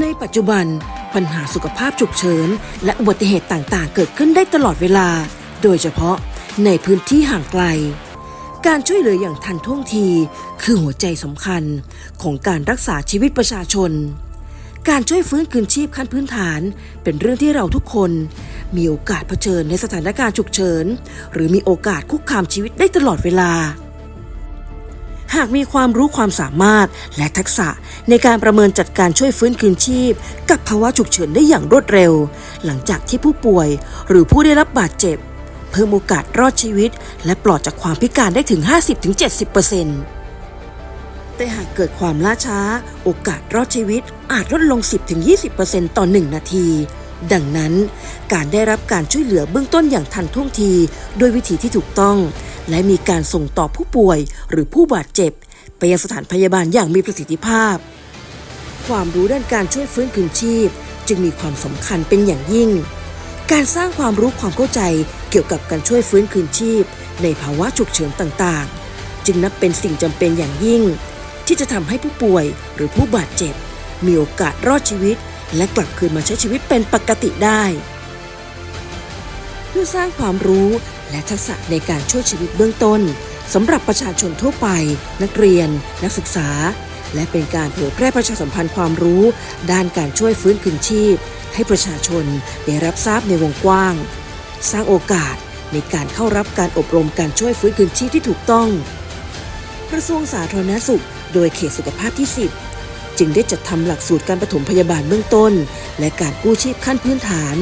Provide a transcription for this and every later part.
ในปัจจุบันปัญหาสุขภาพฉุกเฉิน และอุบัติเหตุต่างๆ เกิดขึ้นได้ตลอดเวลา โดยเฉพาะในพื้นที่ห่างไกล การช่วยเหลืออย่างทันท่วงทีคือหัวใจสำคัญของการรักษาชีวิตประชาชน การช่วยฟื้นคืนชีพขั้นพื้นฐาน เป็นเรื่องที่เราทุกคน มีโอกาสเผชิญในสถานการณ์ฉุกเฉิน หรือมีโอกาสคุกคามชีวิตได้ตลอดเวลา หากมีความรู้ความสามารถและทักษะในการประเมินจัดการช่วยฟื้นคืนชีพ กับภาวะฉุกเฉินได้อย่างรวดเร็ว หลังจากที่ผู้ป่วยหรือผู้ได้รับบาดเจ็บ เพิ่มโอกาสรอดชีวิต และปลอดจากความพิการได้ถึง 50-70%แต่หากเกิดความล่าช้า โอกาสรอดชีวิตอาจลดลง 10-20%ต่อ 1 นาทีดังนั้น การได้รับการช่วยเหลือเบื้องต้นอย่างทันท่วงที โดยวิธีที่ถูกต้อง และมีการส่งต่อผู้ป่วยหรือผู้บาดเจ็บ ไปยังสถานพยาบาลอย่างมีประสิทธิภาพ ความรู้ด้านการช่วยฟื้นคืนชีพ จึงมีความสำคัญเป็นอย่างยิ่ง การสร้างความรู้ความเข้าใจเกี่ยวกับการช่วยฟื้นคืนชีพ ในภาวะฉุกเฉินต่างๆ จึงนับเป็นสิ่งจำเป็นอย่างยิ่ง ที่จะทำให้ผู้ป่วยหรือผู้บาดเจ็บ มีโอกาสรอดชีวิต และกลับคืนมาใช้ชีวิตเป็นปกติได้ เพื่อสร้างความรู้ และทักษะในการช่วยชีวิตเบื้องต้นสำหรับประชาชนทั่วไป นักเรียน นักศึกษา และเป็นการเผยแพร่ประชาสัมพันธ์ความรู้ ด้านการช่วยฟื้นคืนชีพ ให้ประชาชนได้รับทราบในวงกว้าง สร้างโอกาสในการเข้ารับการอบรมการช่วยฟื้นคืนชีพที่ถูกต้อง กระทรวงสาธารณสุข โดยเขตสุขภาพที่ 10 จึงได้จัดทำหลักสูตรการปฐมพยาบาลเบื้องต้น และการกู้ชีพขั้นพื้นฐาน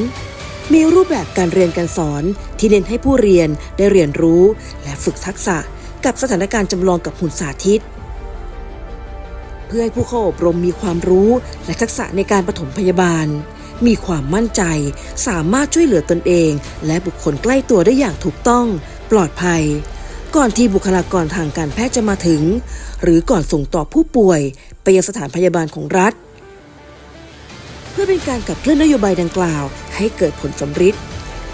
มีรูปแบบการเรียนการสอนที่เน้นให้ผู้เรียนได้เรียนรู้ และฝึกทักษะกับสถานการณ์จำลองกับหุ่นสาธิต เพื่อให้ผู้เข้าอบรมมีความรู้และทักษะในการปฐมพยาบาล มีความมั่นใจ สามารถช่วยเหลือตนเอง และบุคคลใกล้ตัวได้อย่างถูกต้อง ปลอดภัย ก่อนที่บุคลากรทางการแพทย์จะมาถึง หรือก่อนส่งต่อผู้ป่วย ไปยังสถานพยาบาลของรัฐ เพื่อเป็นการขับเคลื่อนนโยบายดังกล่าว ให้เกิดผลสำฤทธิ์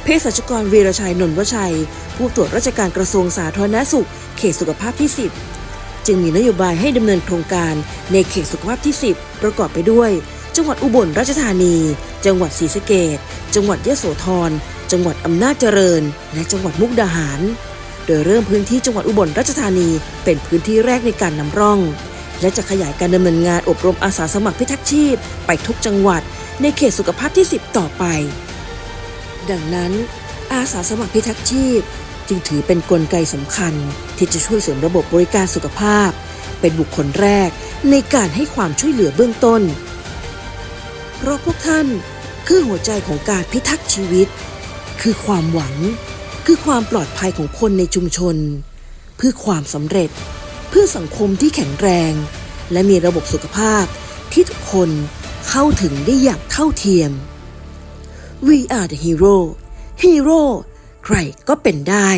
เภสัชกรวีรชัยนนวชัย ผู้ตรวจราชการกระทรวงสาธารณสุข เขตสุขภาพที่ 10 จึงมีนโยบายให้ดำเนินโครงการในเขตสุขภาพที่ 10 ประกอบไปด้วย จังหวัดอุบลราชธานี จังหวัดศรีสะเกษจังหวัดยะโสธรจังหวัดอำนาจเจริญ และจังหวัดมุกดาหาร โดยเริ่มพื้นที่จังหวัดอุบลราชธานี เป็นพื้นที่แรกในการนำร่อง และจะขยายการดำเนินงานอบรมอาสาสมัครพิทักษ์ชีพ ไปทุกจังหวัด ในเขตสุขภาพที่ 10 ต่อไป ดังนั้น อาสาสมัครพิทักษ์ชีพ จึงถือเป็นนกลไกสำคัญ ที่จะช่วยเสริมระบบบริการสุขภาพ เป็นบุคคลแรกในการให้ความช่วยเหลือเบื้องต้น เพราะพวกท่านคือหัวใจของการพิทักษ์ชีวิต คือความหวัง คือความปลอดภัยของคนในชุมชน เพื่อความสำเร็จ เพื่อสังคมที่แข็งแรง และมีระบบสุขภาพที่ทุกคน เข้าถึงได้อย่างเท่าเทียม We are the hero Hero ใครก็เป็นได้